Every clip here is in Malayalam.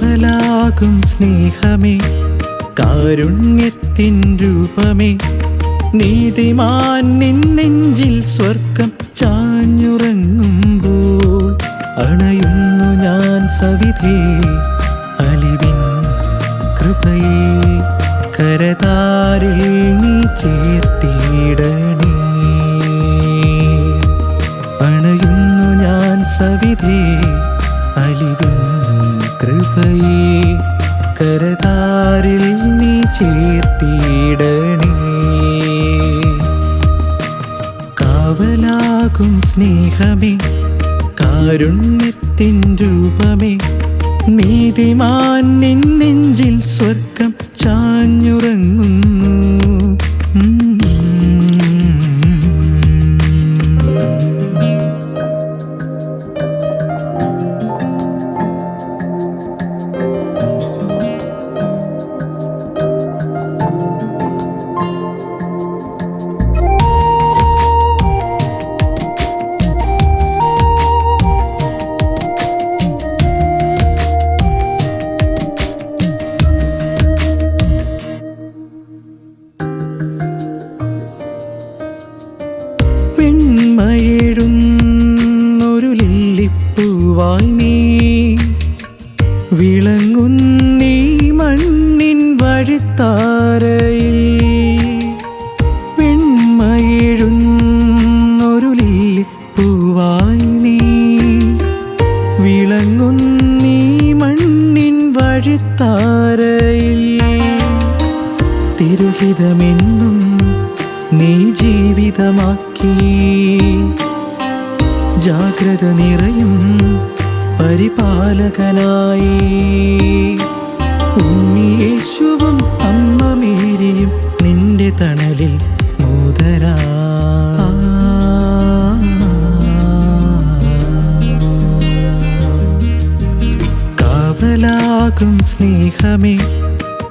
കാവലാകും സ്നേഹമേ കാരുണ്യത്തിൻ രൂപമേ. നീതിമാൻ നിന്നെഞ്ചിൽ സ്വർഗം ചാഞ്ഞുറങ്ങുമ്പോൾ അണയുന്നു ഞാൻ സവിധേ. അലിവിൻ കൃപയെ കരതാരിൽ നീ ചേർത്തിടണേ. അണയുന്നു ഞാൻ സവിധേ. അലിവിൻ കൃപയെ കരതാരിൽ നീ ചേർത്തിയിടണേ കാവലാകും സ്നേഹമേ കാരുണ്യത്തിൻ രൂപമേ. നീതിമാൻ നിൻ നെഞ്ചിൽ സ്വർഗം ചാഞ്ഞുറങ്ങുന്നു വെണ്മയെഴുന്നൊരു ലില്ലിപ്പൂവായി നീ. വിളങ്ങുന്നീ മണ്ണിൻ വഴിത്താരയിൽ. വെണ്മയെഴുന്നൊരു ലില്ലിപ്പൂവായി നീ. വിളങ്ങുന്നീ മണ്ണിൻ വഴിത്താരയിൽ. തിരുഹിതമെന്നും നീ ജീവിതമാക്കി ജാഗ്രത നിറയും പരിപാലകനായി. ഉണ്ണിയേശുവും അമ്മ മേരിയും നിന്റെ തണലിൽ മോദരാ കാവലാകും സ്നേഹമേ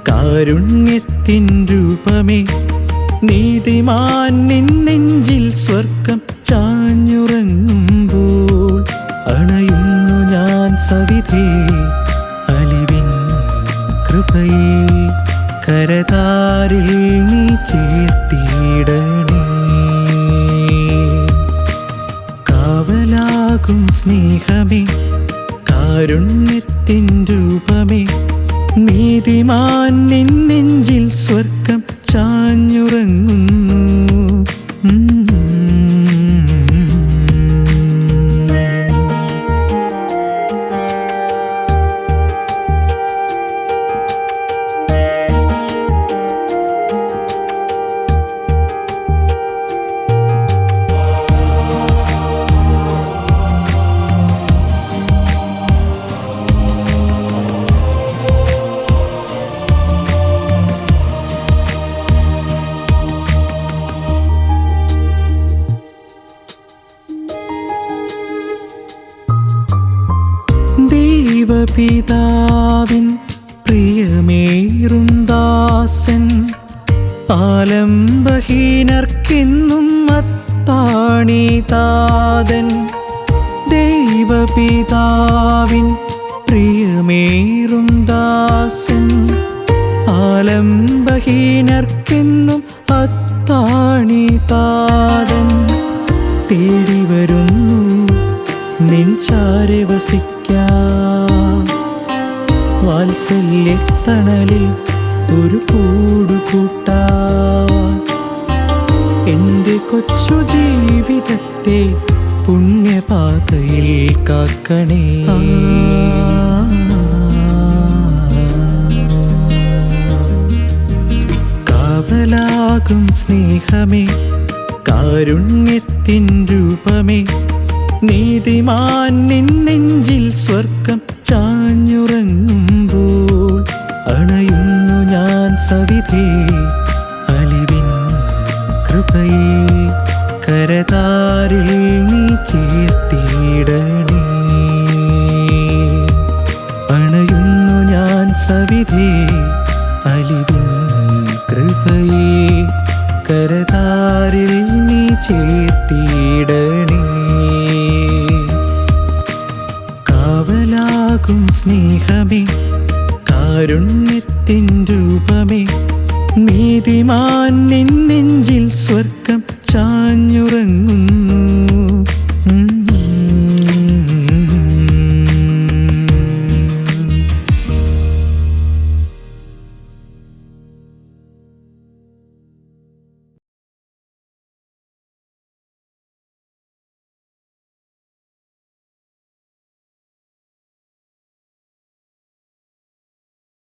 കാരുണ്യത്തിൻ രൂപമേ നീതിമാൻ നിന്നെഞ്ചിൽ സ്വർഗം ചാഞ്ഞുറങ്ങുമ്പോൾ അണയുന്നു ഞാൻ സവിധേ അലിവിൻ കൃപയെ കരതാരിൽ നീ ചേർത്തിടണേ. കാവലാകും സ്നേഹമേ കാരുണ്യത്തിൻ രൂപമേ നീതിമാൻ നിന്നെഞ്ചിൽ സ്വർഗം ചാഞ്ഞുറങ്ങുന്നു. ദൈവപിതാവിൻ പ്രിയമേറും ആലംബഹീനർക്കിന്നും അത്താണിതാതൻ ദൈവപിതാവിൻ പ്രിയമേറും ആലംബഹീനർക്കിന്നും അത്താണിതാതൻ. തേടി വരുന്നു നിൻ ചാരെ വസിക്കാം വാത്സല്യത്തണലിൽ ഒരു കൂടുകൂട്ട എന്റെ കൊച്ചു ജീവിതത്തെ പുണ്യപാതയിൽ കാക്കണേ. കാവലാകും സ്നേഹമേ കാരുണ്യത്തിൻ രൂപമേ. നീതിമാൻ നിൻ നെഞ്ചിൽ സ്വർഗം ചാഞ്ഞുറങ്ങുമ്പോൾ അണയുന്നു ഞാൻ സവിധേ. അലിവിൻ കൃപയെ കരതാരിൽ നീ ചേർത്തിടണേ. പണയുന്നു ഞാൻ സവിധേ. അലിവിൻ കൃപയെ കരതാരിൽ നീ ചേർത്തിടണേ. കാവലാകും സ്നേഹമേ. കാരുണ്യത്തിൻ രൂപമേ. നീതിമാൻ നിൻ നെഞ്ചിൽ സ്വർഗം ചാഞ്ഞുറങ്ങുന്നു.